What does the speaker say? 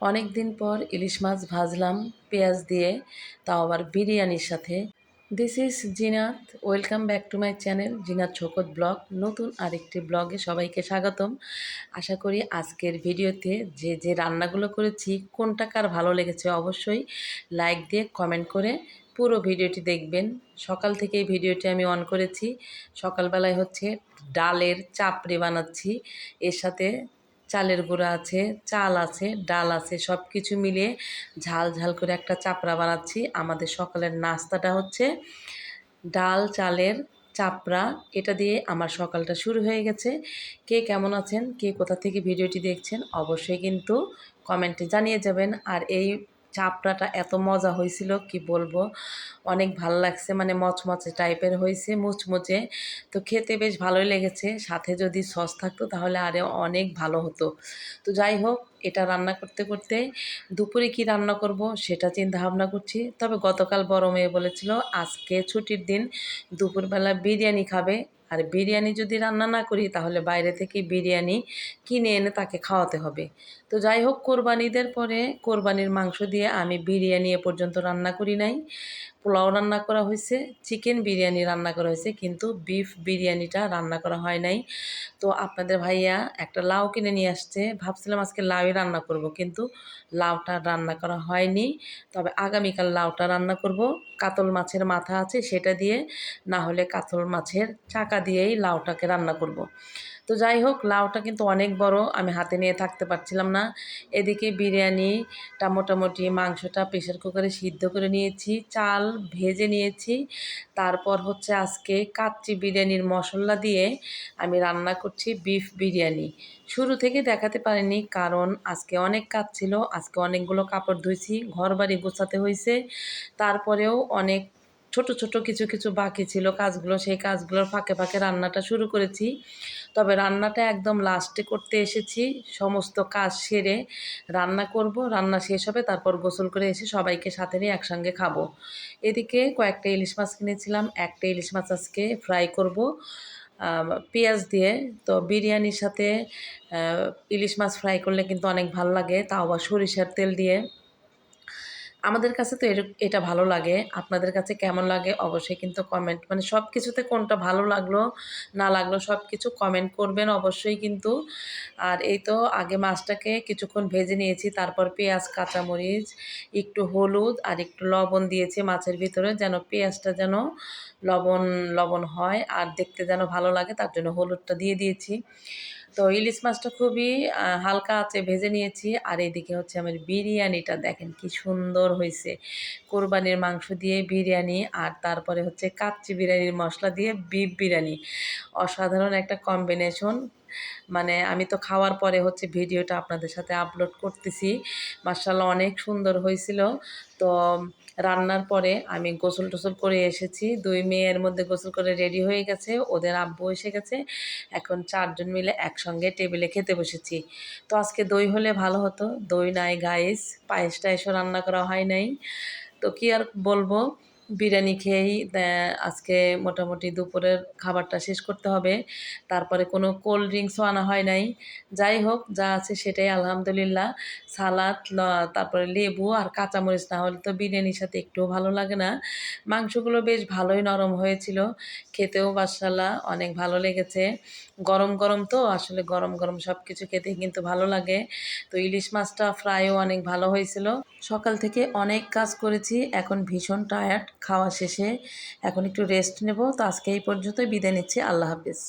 অনেক দিন পর ইলিশ মাছ ভাজলাম, পেঁয়াজ দিয়ে, তাও আবার বিরিয়ানির সাথে। This is Zinat welcome back to my channel Zinat ছকত blog, নতুন আরেকটি ব্লগে সবাইকে স্বাগতম। আশা করি আজকের ভিডিওতে যে যে রান্নাগুলো করেছি, কোনটা কার ভালো লেগেছে অবশ্যই লাইক দিয়ে কমেন্ট করে পুরো ভিডিওটি দেখবেন। সকাল থেকে ভিডিওটি আমি অন করেছি। সকালবেলায় হচ্ছে ডালের চাপড়ি বানাচ্ছি। এর সাথে চালের গুঁড়া আছে, চাল আছে, ডাল আছে সব কিছু মিলিয়ে ঝাল ঝাল করে একটা চাপড়া বানাচ্ছি। আমাদের সকালের নাস্তাটা হচ্ছে ডাল, চালের চাপড়া। এটা দিয়ে আমার সকালটা শুরু হয়ে গেছে। কে কেমন আছেন, কে কোথা থেকে ভিডিওটি দেখছেন, অবশ্যই কিন্তু কমেন্টে জানিয়ে যাবেন। আর এই চাপড়াটা এত মজা হয়েছিল, কি বলব? অনেক ভালো লাগছে মানে মচমচে টাইপের হয়েছে, মুচমুচে। তো খেতে বেশ ভালোই লেগেছে, সাথে যদি সস থাকতো তাহলে আরে অনেক ভালো হতো। তো যাই হোক, এটা রান্না করতে করতে দুপুরে কি রান্না করব সেটা চিন্তা ভাবনা করছি। তবে গতকাল বড় মেয়ে বলেছিল, আজকে ছুটির দিন দুপুরবেলা বিরিয়ানি খাবে আর বিরিয়ানি যদি রান্না না করি, তাহলে বাইরে থেকে বিরিয়ানি কিনে এনে তাকে খাওয়াতে হবে। তো যাই হোক, কোরবানিদের পরে কোরবানির মাংস দিয়ে আমি বিরিয়ানি এ পর্যন্ত রান্না করি নাই। পোলাও রান্না করা হয়েছে, চিকেন বিরিয়ানি রান্না করা হয়েছে, কিন্তু বিফ বিরিয়ানিটা রান্না করা হয় নাই। তো আপনাদের ভাইয়া একটা লাউ কিনে নিয়ে আসছে। ভাবছিলাম আজকে লাউই রান্না করব, কিন্তু লাউটা রান্না করা হয়নি। তবে আগামীকাল লাউটা রান্না করব। কাতল মাছের মাথা আছে সেটা দিয়ে, না হলে কাতল মাছের চাকা দিয়েই লাউটাকে রান্না করব। তো যাই হোক, লাউটা কিন্তু অনেক বড়, আমি হাতে নিয়ে থাকতে পারছিলাম না। এদিকে বিরিয়ানিটা মোটামুটি মাংসটা প্রেশার কুকারে সিদ্ধ করে নিয়েছি, চাল ভেজে নিয়েছি। তারপর হচ্ছে আজকে কাচ্চি বিরিয়ানির মশলা দিয়ে আমি রান্না করছি বিফ বিরিয়ানি। শুরু থেকে দেখাতে পারিনি, কারণ আজকে অনেক কাজ ছিল, আজকে অনেকগুলো কাপড় ধুইছি ঘর বাড়ি গোছাতে হয়েছে তারপরেও অনেক ছোট ছোট কিছু কিছু বাকি ছিল কাজগুলো, সেই কাজগুলোর ফাঁকে ফাঁকে রান্নাটা শুরু করেছি। তবে রান্নাটা একদম লাস্টে করতে এসেছি। সমস্ত কাজ সেরে রান্না করব, রান্না শেষ হবে, তারপর গোসল করে এসে সবাইকে সাথে নিয়ে একসঙ্গে খাব। এদিকে কয়েকটা ইলিশ মাছ কিনেছিলাম, একটা ইলিশ মাছ আজকে ফ্রাই করব পেঁয়াজ দিয়ে। তো বিরিয়ানির সাথে ইলিশ মাছ ফ্রাই করলে কিন্তু অনেক ভালো লাগে, তাও আবার সরিষার তেল দিয়ে। আমাদের কাছে তো এটা ভালো লাগে। আপনাদের কাছে কেমন লাগে অবশ্যই কিন্তু কমেন্ট মানে সব কিছুতে কোনটা ভালো লাগল, না লাগল সব কিছু কমেন্ট করবেন অবশ্যই কিন্তু। আর এই তো আগে মাছটাকে কিছুক্ষণ ভেজে নিয়েছি, তারপর পেঁয়াজ, কাঁচামরিচ, একটু হলুদ আর একটু লবণ দিয়েছি মাছের ভিতরে যেন পেঁয়াজটা যেন লবণ লবণ হয় আর দেখতে যেন ভালো লাগে, তার জন্য হলুদটা দিয়ে দিয়েছি। তো ইলিশ মাছটা খুবই হালকা আছে ভেজে নিয়েছি। আর এদিকে হচ্ছে আমার বিরিয়ানিটা, দেখেন কি সুন্দর হয়েছে কোরবানির মাংস দিয়ে বিরিয়ানি আর তারপরে হচ্ছে কাচ্চি বিরিয়ানির মশলা দিয়ে বিফ বিরিয়ানি। অসাধারণ একটা কম্বিনেশন মানে আমি তো খাওয়ার পরে হচ্ছে ভিডিওটা আপনাদের সাথে আপলোড করতেছি। মার্শাল্লাহ অনেক সুন্দর হয়েছিল। তো রান্নার পরে আমি গোসল টোসল করে এসেছি। দুই মেয়ের মধ্যে গোসল করে রেডি হয়ে গেছে। ওদের আব্বু এসে গেছে। এখন চারজন মিলে একসঙ্গে টেবিলে খেতে বসেছি। তো আজকে দই হলে ভালো হতো। দই নাই, গাইস পায়েস টায়েসও রান্না করা হয় নাই। তো কি আর বলব? বিরিয়ানি খেয়েই আজকে মোটামুটি দুপুরের খাবারটা শেষ করতে হবে। তারপরে কোনো কোল্ড ড্রিঙ্কসও আনা হয় নাই। যাই হোক, যা আছে সেটাই আলহামদুলিল্লাহ। সালাদ তারপরে লেবু আর কাঁচামরিচ না হলে তো বিরিয়ানির সাথে একটুও ভালো লাগে না। মাংসগুলো বেশ ভালোই নরম হয়েছিল। খেতেও বাসাল্লাহ অনেক ভালো লেগেছে। গরম গরম তো, আসলে গরম গরম সব কিছু খেতে কিন্তু ভালো লাগে। তো ইলিশ মাছটা ফ্রাইও অনেক ভালো হয়েছিল। সকাল থেকে অনেক কাজ করেছি, এখন ভীষণ টায়ার্ড খাওয়া শেষে। এখন একটু রেস্ট নেব, তো আজকে এই পর্যন্তই, বিদায় নিচ্ছি, আল্লাহ হাফিজ।